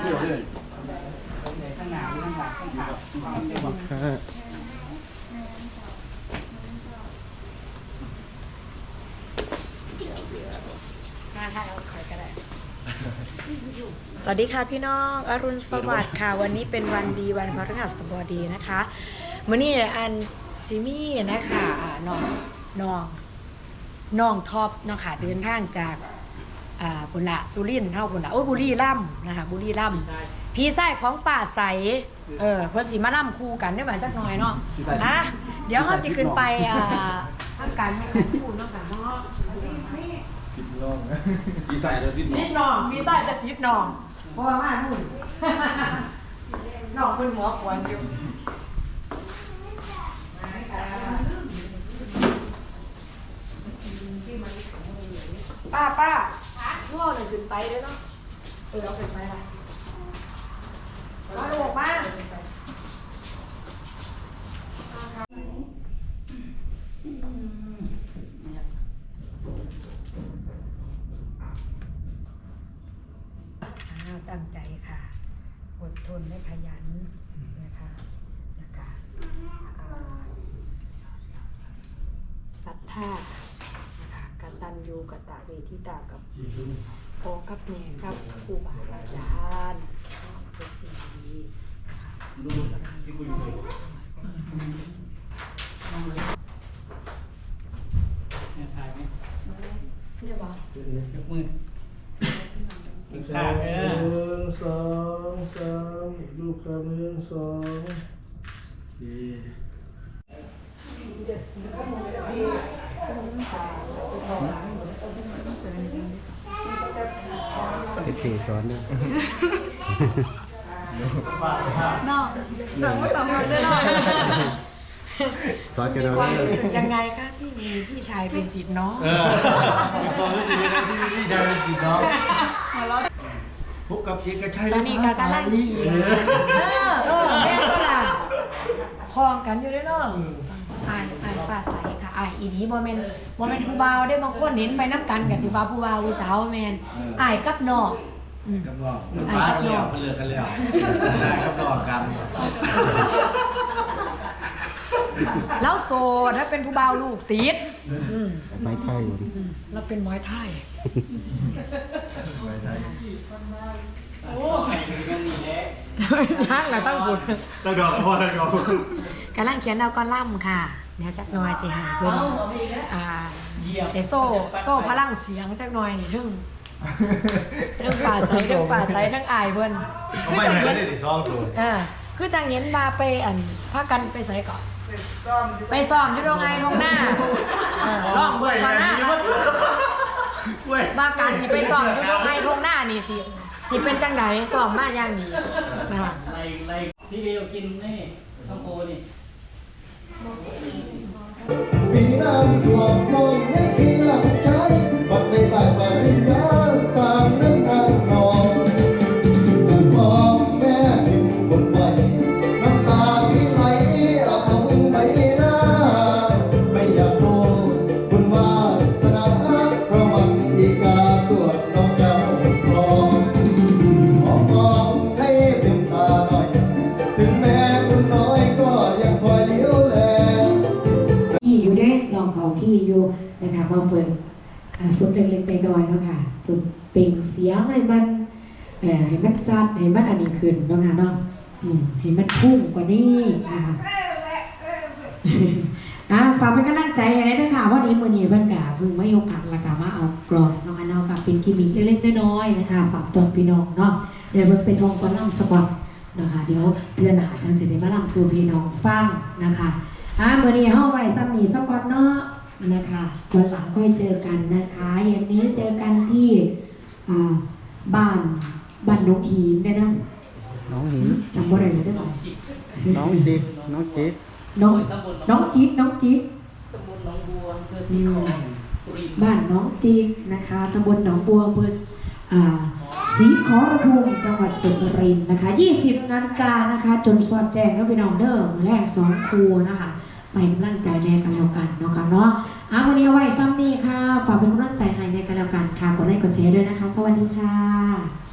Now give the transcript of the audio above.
เที่ยวเลยข้างหน้าหรือข้างหลังข้างหลังข้างหลังค่ะสวัสดีค่ะพี่น้องอรุณสวัสดิ์ค่ะ วันนี้เป็นวันดีวันพฤหัสบดีนะคะมื่อนี้อันซิมี่นะคะน้องน้องน้องท็อปเนาะค่ะเดินทางจาก อ่าบุระสุรินทร์เท่าบุระโอ้ยบุรีรัมย์นะคะบุรีรัมย์พี่ไส้ของป่าใสเออเพิ่นสิมาล่ำคู่กันได้ไหมจักหน่อยเนาะอะเดี๋ยวเขาสิขึ้นไปอ่าทำการให้กันคู่เนาะค่ะเนาะสิบรอบนะอีสานเราจิ้มซิดน้องพี่ไส้แต่ซิดน้องเพราะว่ามาหุ่นน้องเป็นหัวขวนอยู่ป้าป้า ง่อหนึ่งขึ้นไปด้วยเนาะเออเอาขึ้นไปละมาลูกมาตั้งใจค่ะ อดทนและขยันนะคะนะคะศรัทธา ตัญญูกตเวทิตากับพ่อกับแม่กับครูบาอาจารย์เป็นสิ่งดีนะคะเนี่ยถ่ายไหมเรียกว่ายกมือหนึ่งสองสามลูกคำหนึ่งสองดี สิบสี่สอนเนี่ยน้องน้องไม่ต้องมาด้วยน้องสอนกันเราความเนี่ยรู้สึกยังไงคะที่มีพี่ชายเป็นศิษย์น้องเออมีความรู้สึกยังไงที่พี่ชายเป็นสิน้องพบกับเอกชัยตอนนี้ก็กำลังขี่เออเออแม่ก็ล่ะคลองกันอยู่ด้วยเนาะอ่านอ่านป่าใสค่ะอ่านอีนี้บ่แม่นบ่แม่นผู้บ่าวได้บางคนเน้นไปน้ำกันกับสิว่าผู้บ่าวผู้สาวแม่นอ้ายกับน้อ งอืมกำลังป้ากันแล้วไปเลือกกันแล้วได้กำลังกันแล้วโสดถ้าเป็นผู้บ่าวลูกติดอืมไม่ไทยอืมแล้วเป็นหมอยไทยไม่ไทยโอ้ยเงินนี่แหละนักแหละตั้งบุญต้องดอกพ่อต้องดอก กำลังเขียนเอากอล่ำค่ะ เดี๋ยวจักหน่อยสิหายเพิ่นอ่า เหยียบแต่โซ่โซ่พลังเสียงจักหน่อยนี่ถึงถึงป่าใสถึงป่าใสทั้งอายเพิ่นไม่ไม่ได้ดิซองตัวอ่าคือจังเห็นมาไปอันพากันไปใส่ก่อนไปซ้อมอยู่โรงไงโรงหน้าเออร้องเบิ่งมาหน้าเว้ยว่าการสิไปซ้อมอยู่โรงไงโรงหน้านี่สิสิเป็นจังไดซ้อมมาอย่างนี้นะคะไล่ไล่พี่เดียวกินนี่ข้าวโพดนี่ ปีน้ำ ลองเขาขี่อยู่นะคะมาฝึกฝึกเล็กๆน้อยๆเนาะค่ะฝึกเปล่งเสียงให้มันให้มันซัดให้มันอันนี้ขึ้นเนาะค่ะเนาะให้มันพุ่งกว่านี้นะคะอ่าฝากเป็นกำลังใจให้ด้วยค่ะวันนี้มือนี้เพิ่อนกะเพิ่งมาโยกัดแล้วก็มาเอากรอนเนาะค่ะเนาะกับเป็นกิมมิคเล็กๆน้อยๆนะคะฝากตอนพี่น้องเนาะเดี๋ยวเพิ่นไปทองก่อนล่ำสะก่อนนะคะเดี๋ยวเทื่อหน้าทางสิได้มาล่ำสู่พี่น้องฟังนะคะอ่ามือนี้เฮาไว้ซ้ำนี้สกก่อนเนาะ นะคะวันหลังค่อยเจอกันนะคะเย็นนี้เจอกันที่อ่าบ้านบ้านนกหีนเนี่ยนะน้องหินจำบ่ได้เลยได้ไหมน้องจิ๊บน้องจิ๊บน้องตำบลน้องจี๊ดน้องจี๊ดตำบลหนองบัวอำเภอสีขอสุรินทร์บ้านน้องจี๊ดนะคะตำบลหนองบัวอำเภออ่าศรีขอรภูมิจังหวัดสุรินทร์นะคะ 20นาฬิกานะคะ จนสอดแจ้งแล้วไปน้องเด้อแรกสองครูนะคะ ไปกำลังใจแน่กันแล้วกันเนาะค่ะเนาะอะวันนี้เอาไว้ซ้ำนี่ค่ะ ฝากเป็นกำลังใจให้ในกันแล้วกันค่ะ กดไลค์กดแชร์ด้วยนะคะ สวัสดีค่ะ